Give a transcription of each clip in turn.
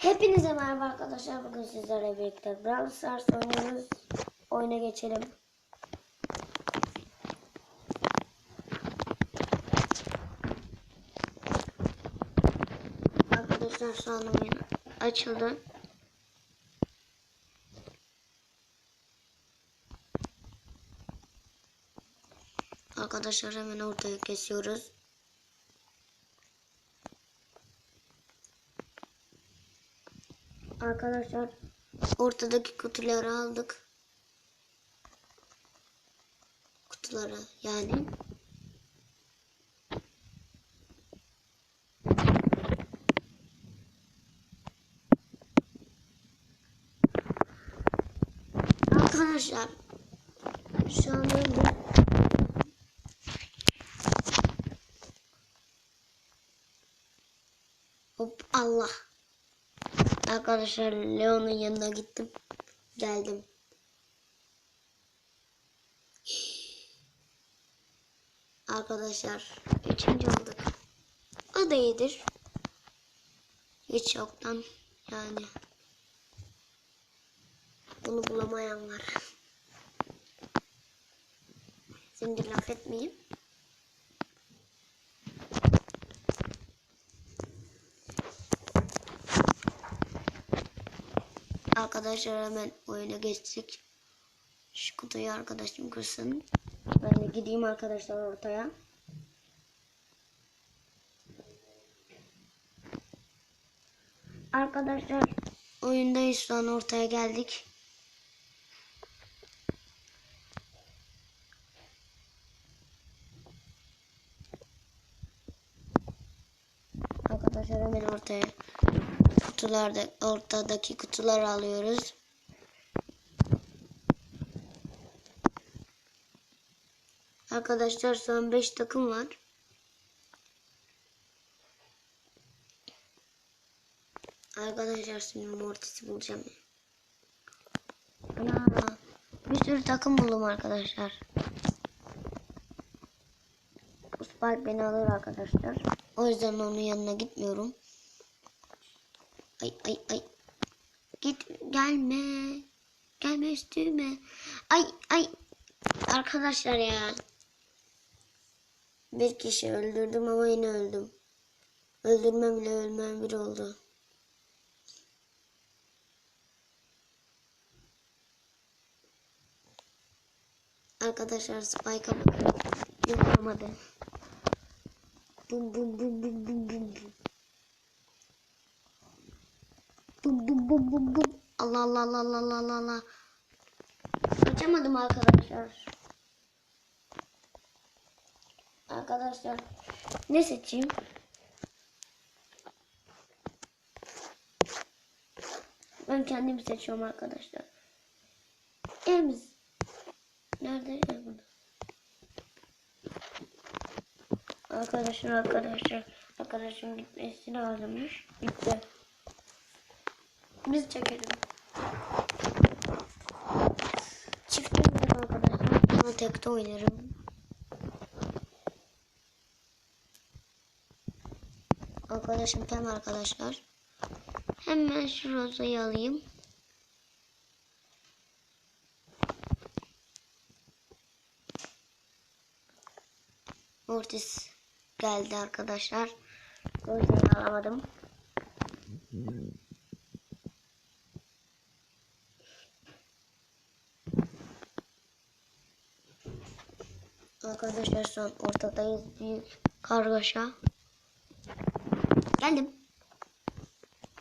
Hepinize merhaba arkadaşlar. Bugün sizlerle birlikte Brawl Stars oynuyoruz. Oyuna geçelim. Arkadaşlar şu an oyun açıldı. Arkadaşlar hemen ortaya kesiyoruz. Arkadaşlar ortadaki kutuları aldık. Kutuları yani. Arkadaşlar şu an öldüm. Hop Allah. Arkadaşlar Leon'un yanına gittim. Geldim. Arkadaşlar üçüncü olduk. O da iyidir. Hiç yoktan yani. Bunu bulamayan var. Şimdi laf etmeyeyim. Arkadaşlar hemen oyuna geçtik. Şu kutuyu arkadaşım kırsın. Ben de gideyim arkadaşlar ortaya. Arkadaşlar oyundayız şu an ortaya geldik. Arkadaşlar hemen ortaya kutularda ortadaki kutuları alıyoruz. Arkadaşlar son 5 takım var. Arkadaşlar şimdi Mortis'i bulacağım. Ana, bir sürü takım buldum arkadaşlar. Bu Spike beni alır arkadaşlar. O yüzden onun yanına gitmiyorum. Ay ay ay. Git gelme. Gelme üstüme. Ay ay. Arkadaşlar ya. Bir kişi öldürdüm ama yine öldüm. Öldürmem bile ölmem bir oldu. Arkadaşlar Spike'a bakın. Yapamadı. Bum bum bum bum bum bum bum. Bum bum bum bum bum. Allah Allah Allah Allah Allah Allah Allah. Açamadım arkadaşlar. Arkadaşlar ne seçeyim? Ben kendim seçiyorum arkadaşlar. Elimiz. Nerede? Burada. Arkadaşlar arkadaşlar. Arkadaşım gitmesi lazımmış. Gitti. Biz çekelim. Çift oynarım arkadaşlar. Ama tekte oynarım. Arkadaşım Pem arkadaşlar. Hemen şu rozayı alayım. Mortis geldi arkadaşlar. Rozayı alamadım. Arkadaşlar şu an ortadayız. Büyük kargaşa. Geldim.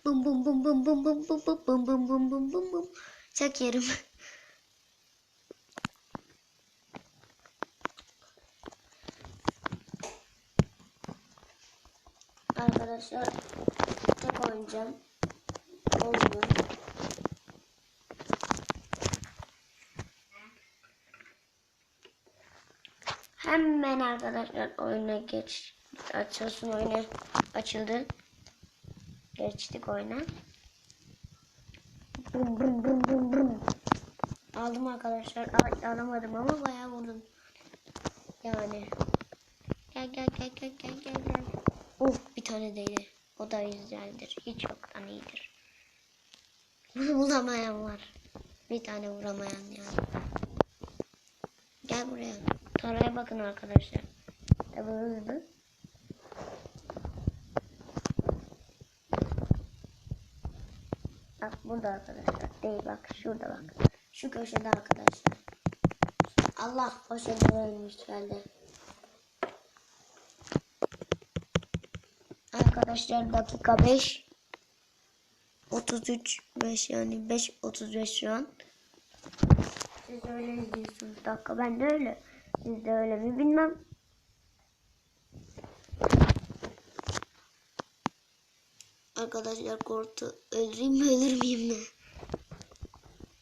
Bum bum bum bum bum bum bum bum bum bum bum bum bum bum. Çak yerim. Arkadaşlar tek oynayacağım. Olmuyor. Hemen arkadaşlar oyuna geç. Açılsın oyunu. Açıldı. Geçtik oyuna. Bum bum bum bum bum. Aldım arkadaşlar. Al- alamadım ama bayağı vurdum. Yani. Gel gel gel gel gel gel gel. Of bir tane değdi. O da güzeldir. Hiç yoktan iyidir. Bunu bulamayan var. Bir tane vuramayan yani. Gel buraya. Taraya bakın arkadaşlar. Tabii hızlı. Bak burada arkadaşlar. Değil bak şurada bak. Şu köşede arkadaşlar. Allah başımıza ölmüş geldi. Arkadaşlar dakika 5. 33 5 yani 5 35 şu an. Siz öyle izliyorsunuz dakika ben de öyle. Siz de öyle mi bilmem. Arkadaşlar korktu. Öldüreyim mi ölür müyüm mi?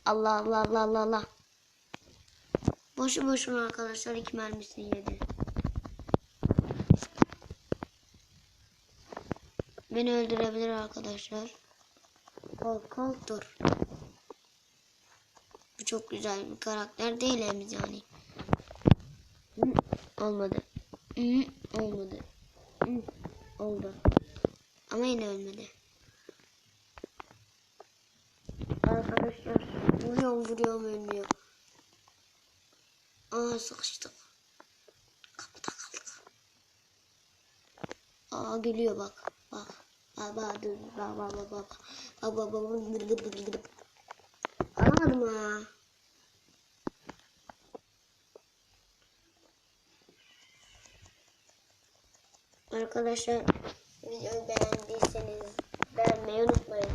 Allah Allah Allah Allah Allah. Boşu boşuna arkadaşlar iki mermisini yedi. Beni öldürebilir arkadaşlar. Kol dur. Bu çok güzel bir karakter değil Emiz yani. Olmadı. Olmadı. Oldu. Ama yine ölmedi. Arkadaşlar vuruyorum vuruyorum ölmüyor. Aa sıkıştık. Kapıda kaldık. Aa geliyor bak. Bak. Baba dur. Baba baba baba. Baba baba. Alamadım ha. Arkadaşlar videoyu beğendiyseniz beğenmeyi unutmayın.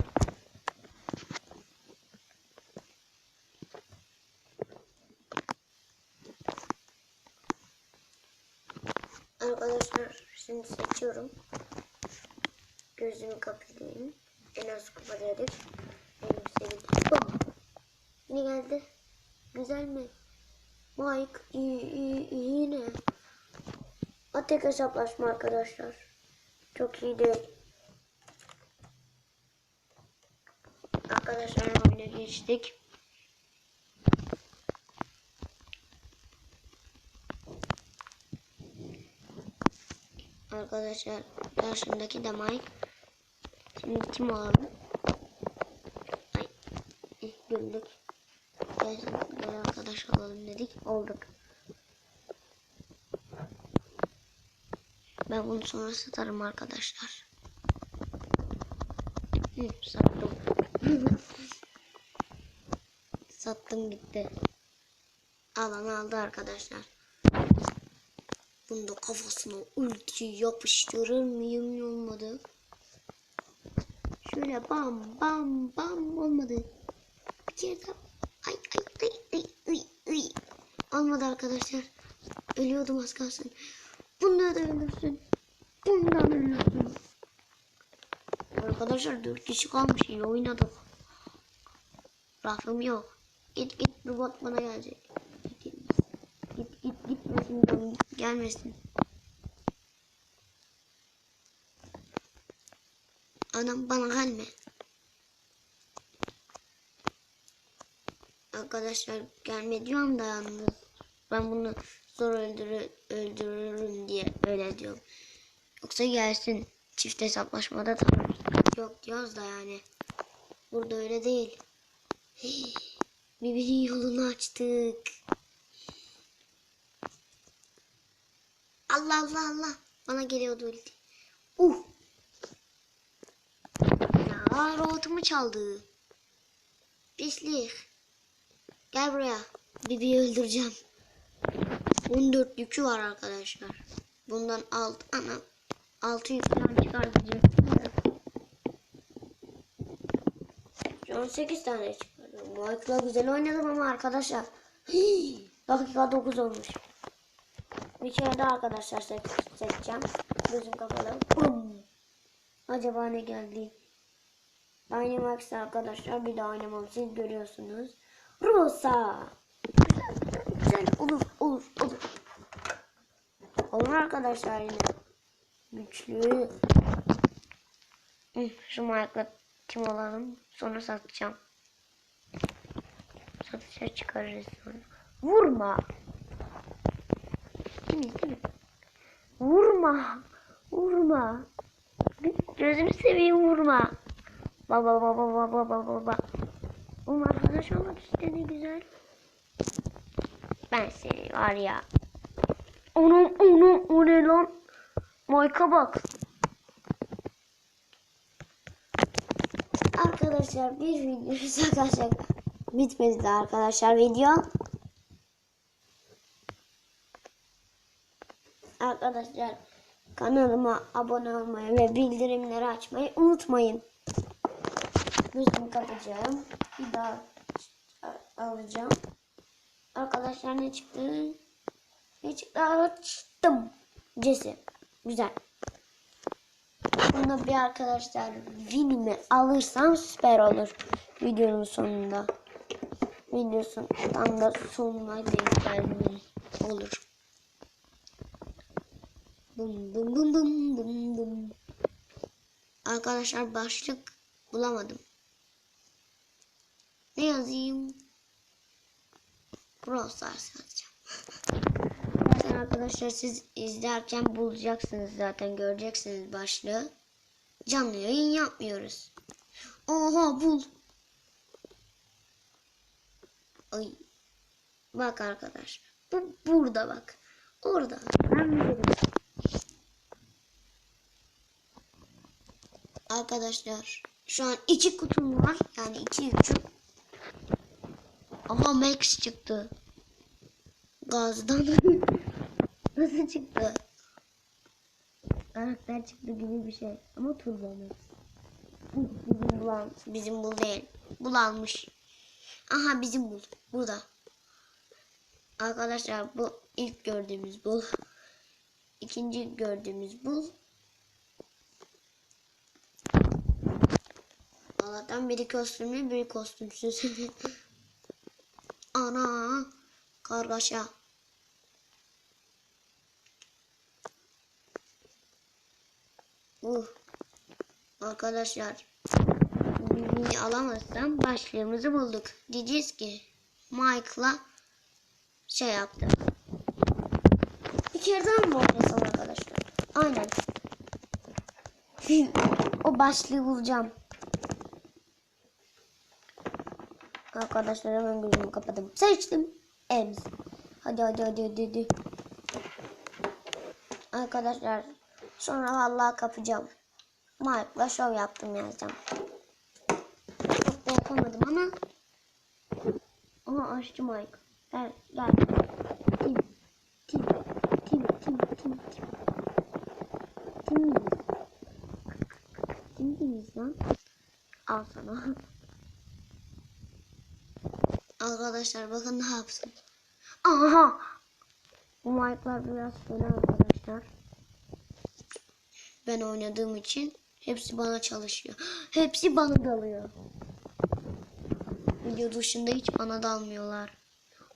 Arkadaşlar şimdi seçiyorum. Gözümü kapatayım. En az kapatıyorduk. Benim sevdiğim. Bam. Ne geldi? Güzel mi? Mike iyi iyi iyi yine. Atek hesaplaşma arkadaşlar. Çok iyi değil. Arkadaşlar oyuna geçtik. Arkadaşlar karşımdaki de Mike. Şimdi kim olalım? Ay eh, güldük. Gel, arkadaş olalım dedik. Olduk. Ben bunu sonra satarım arkadaşlar. Hı, sattım. Sattım gitti. Alan aldı arkadaşlar. Bunda kafasına ulti yapıştırır mıyım olmadı. Şöyle bam bam bam olmadı. Bir kere daha. Ay ay ay ay ay ay. Olmadı arkadaşlar. Ölüyordum az kalsın. Bunda da ölürsün. Bundan ölürsün. Arkadaşlar 4 kişi kalmış iyi oynadık. Rafım yok. Git git bu bot bana gelecek. Git git git gitmesin gelmesin. Anam bana gelme. Arkadaşlar gelme diyorum da yalnız. Ben bunu zor öldürür, öldürürüm diye öyle diyorum. Yoksa gelsin. Çift hesaplaşmada tamam. Yok diyoruz da yani. Burada öyle değil. Hii, Birbirinin yolunu açtık. Allah Allah Allah. Bana geliyordu ulti. Uh. Ya robotumu çaldı. Pislik. Gel buraya. Bibi'yi öldüreceğim. 14 yükü var arkadaşlar. Bundan alt ana 6 yük falan çıkartacağım. Şu an 8 tane çıkardım. Bu ayıkla güzel oynadım ama arkadaşlar. Hii, dakika 9 olmuş. Bir kere daha arkadaşlar seç seçeceğim. Gözüm kapalı. Bum. Acaba ne geldi? Dynamax arkadaşlar bir daha oynamam siz görüyorsunuz. Rosa. Güzel, güzel olur olur olur. Olur arkadaşlar yine. Güçlü. Hı, Şu mayakla kim olalım sonra satacağım. Satışa çıkarırız sonra. Vurma. Değil mi değil mi? Vurma. Vurma. Gözümü seveyim vurma. Baba baba baba baba baba. Oğlum arkadaş olmak istedi güzel. Ben seni var ya. Onun onun o ne lan? Mike'a bak. Arkadaşlar bir videomuz arkadaşlar bitmedi de arkadaşlar video. Arkadaşlar kanalıma abone olmayı ve bildirimleri açmayı unutmayın. Gözümü kapatacağım. Bir daha alacağım. Arkadaşlar ne çıktı? Ne çıktı? Açtım. Cesi. Güzel. Bunu bir arkadaşlar winimi alırsam süper olur. Videonun sonunda. Videosun tam da sonuna denk gelmeli olur. Bum bum bum bum bum bum. Arkadaşlar başlık bulamadım. Ne yazayım? Brawl Stars yazacağım. Zaten arkadaşlar siz izlerken bulacaksınız zaten göreceksiniz başlığı. Canlı yayın yapmıyoruz. Oha bul. Ay. Bak arkadaşlar. Bu burada bak. Orada. Ben bilirim. Arkadaşlar şu an iki kutum var. Yani iki üçüm. Aha Max çıktı. Gazdan. Nasıl çıktı? Karakter çıktı gibi bir şey. Ama turbo Max. Bizim bulan. Bizim bul değil. Bulanmış. Aha bizim bul. Burada. Arkadaşlar bu ilk gördüğümüz bul. İkinci gördüğümüz bul. Allah'tan biri kostümlü biri kostümsüz. Ana kargaşa. Uh. Arkadaşlar bilgiyi alamazsam başlığımızı bulduk. Diyeceğiz ki Mike'la şey yaptı. Daha mı oynasam arkadaşlar? Aynen. o başlığı bulacağım. Arkadaşlar hemen gözümü kapadım. Seçtim. Ems. Hadi hadi hadi hadi. hadi. Arkadaşlar sonra vallahi kapacağım. Mike'la şov yaptım yazacağım. Çok da yapamadım ama. Aha açtı Mike. Gel gel. Tim. Tim. Tim. Tim. Tim. Tim. Tim miyiz? Tim miyiz lan? Al sana. Arkadaşlar bakın ne yapsın. Aha. Bu mic'lar biraz fena arkadaşlar. Ben oynadığım için hepsi bana çalışıyor. Hepsi bana dalıyor. Video dışında hiç bana dalmıyorlar.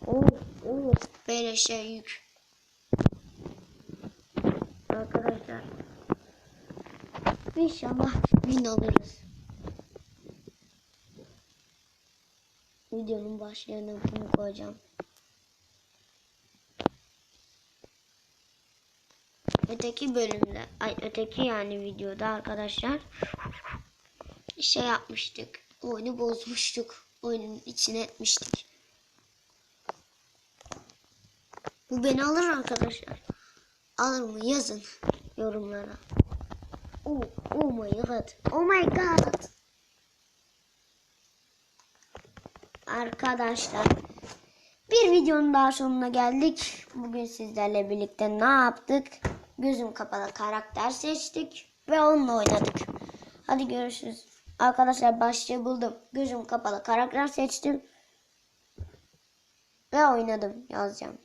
Oh, oh. Beleşe yük. Arkadaşlar. İnşallah win alırız. Videonun başlarına bunu koyacağım. Öteki bölümde, ay öteki yani videoda arkadaşlar şey yapmıştık. Oyunu bozmuştuk. Oyunun içine etmiştik. Bu beni alır arkadaşlar. Alır mı yazın yorumlara. Oh, oh my god. Oh my god. Arkadaşlar bir videonun daha sonuna geldik. Bugün sizlerle birlikte ne yaptık? Gözüm kapalı karakter seçtik ve onunla oynadık. Hadi görüşürüz. Arkadaşlar başlığı buldum. Gözüm kapalı karakter seçtim ve oynadım yazacağım.